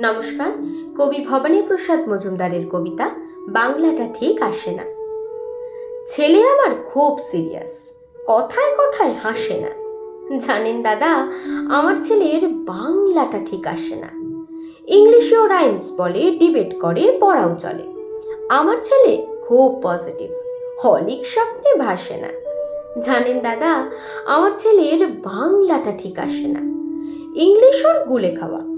নমস্কার, কবি ভবানী প্রসাদ মজুমদারের কবিতা, বাংলাটা ঠিক আসে না। ছেলে আমার খুব সিরিয়াস কথায় কথায় হাসে না। জানেন দাদা, আমার ছেলের বাংলাটা ঠিক আসে না। ইংলিশেও রাইমস বলে ডিবেট করে, পড়াও চলে। আমার ছেলে খুব পজিটিভ হলিক স্বপ্নে ভাসে না। জানেন দাদা, আমার ছেলের বাংলাটা ঠিক আসে না। ইংলিশ ওর গুলে খাওয়া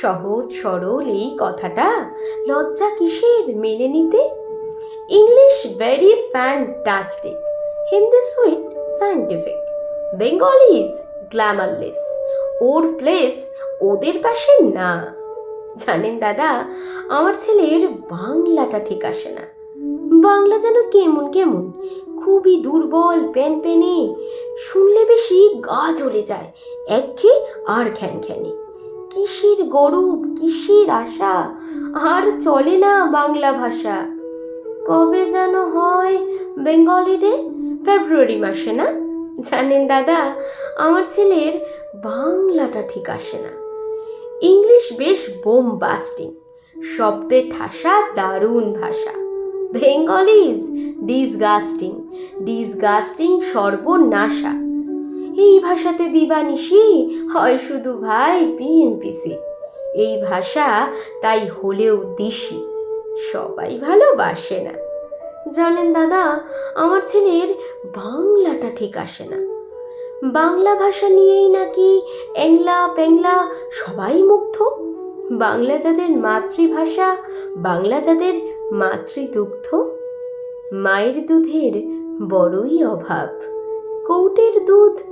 সহজ, সরল এই কথাটা লজ্জা কিসের মেনে নিতে? English very fantastic Hindi sweet scientific Bengali is glamourless or place ওদের পাশে না। জানেন দাদা, আমার ছেলের বাংলাটা ঠিক আসে না। বাংলা যেন কেমন কেমন, খুবই দুর্বল, প্যান প্যানে, শুনলে বেশি গা জ্বলে যায় একঘে আর খ্যান খ্যানে কিসের গরুব, কিসের আশা? আর চলে না বাংলা ভাষা। কবে যেন হয় বেঙ্গলি ডে ফেব্রুয়ারি মাসে না? জানেন দাদা, আমার ছেলের বাংলাটা ঠিক আসে না। ইংলিশ বেশ বোমবাস্টিং শব্দে ঠাসা দারুণ ভাষা। বেঙ্গলি ইজ ডিসগাস্টিং ডিসগাস্টিং সর্বনাশা। এই ভাষাতে দিবানিশি হয় শুধু ভাই বিএনপিসি। এই ভাষা তাই হলেও দিশি। সবাই ভালোবাসে না। জানেন দাদা, আমার ছেলের বাংলাটা ঠিক আসে না। বাংলা ভাষা নিয়েই নাকি এংলা প্যাংলা সবাই মুগ্ধ? বাংলা যাদের মাতৃভাষা, বাংলা যাদের মাতৃদুগ্ধ? মায়ের দুধের বড়ই অভাব। কৌটের দুধ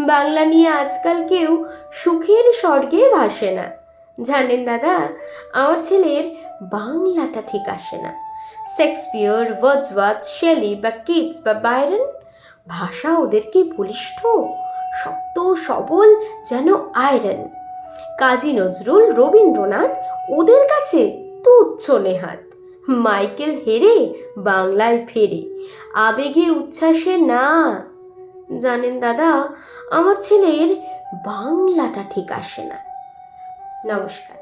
বাংলা নিয়ে আজকাল কেউ সুখের স্বর্গে ভাসে না। জানেন দাদা, আমার ছেলের বাংলাটা ঠিক আসে না। শেক্সপিয়র ওয়ার্ডসওয়ার্থ শেলি বা কিটস বা বাইরন, ভাষা ওদেরকে বলিষ্ঠ, শক্ত, সবল, যেন আয়রন কাজী নজরুল, রবীন্দ্রনাথ ওদের কাছে তুচ্ছ নেহাত। মাইকেল হেরে বাংলায় ফেরে। আবেগে উচ্ছ্বাসে না জানেন দাদা আমার ছেলের বাংলাটা ঠিক আসে না। নমস্কার।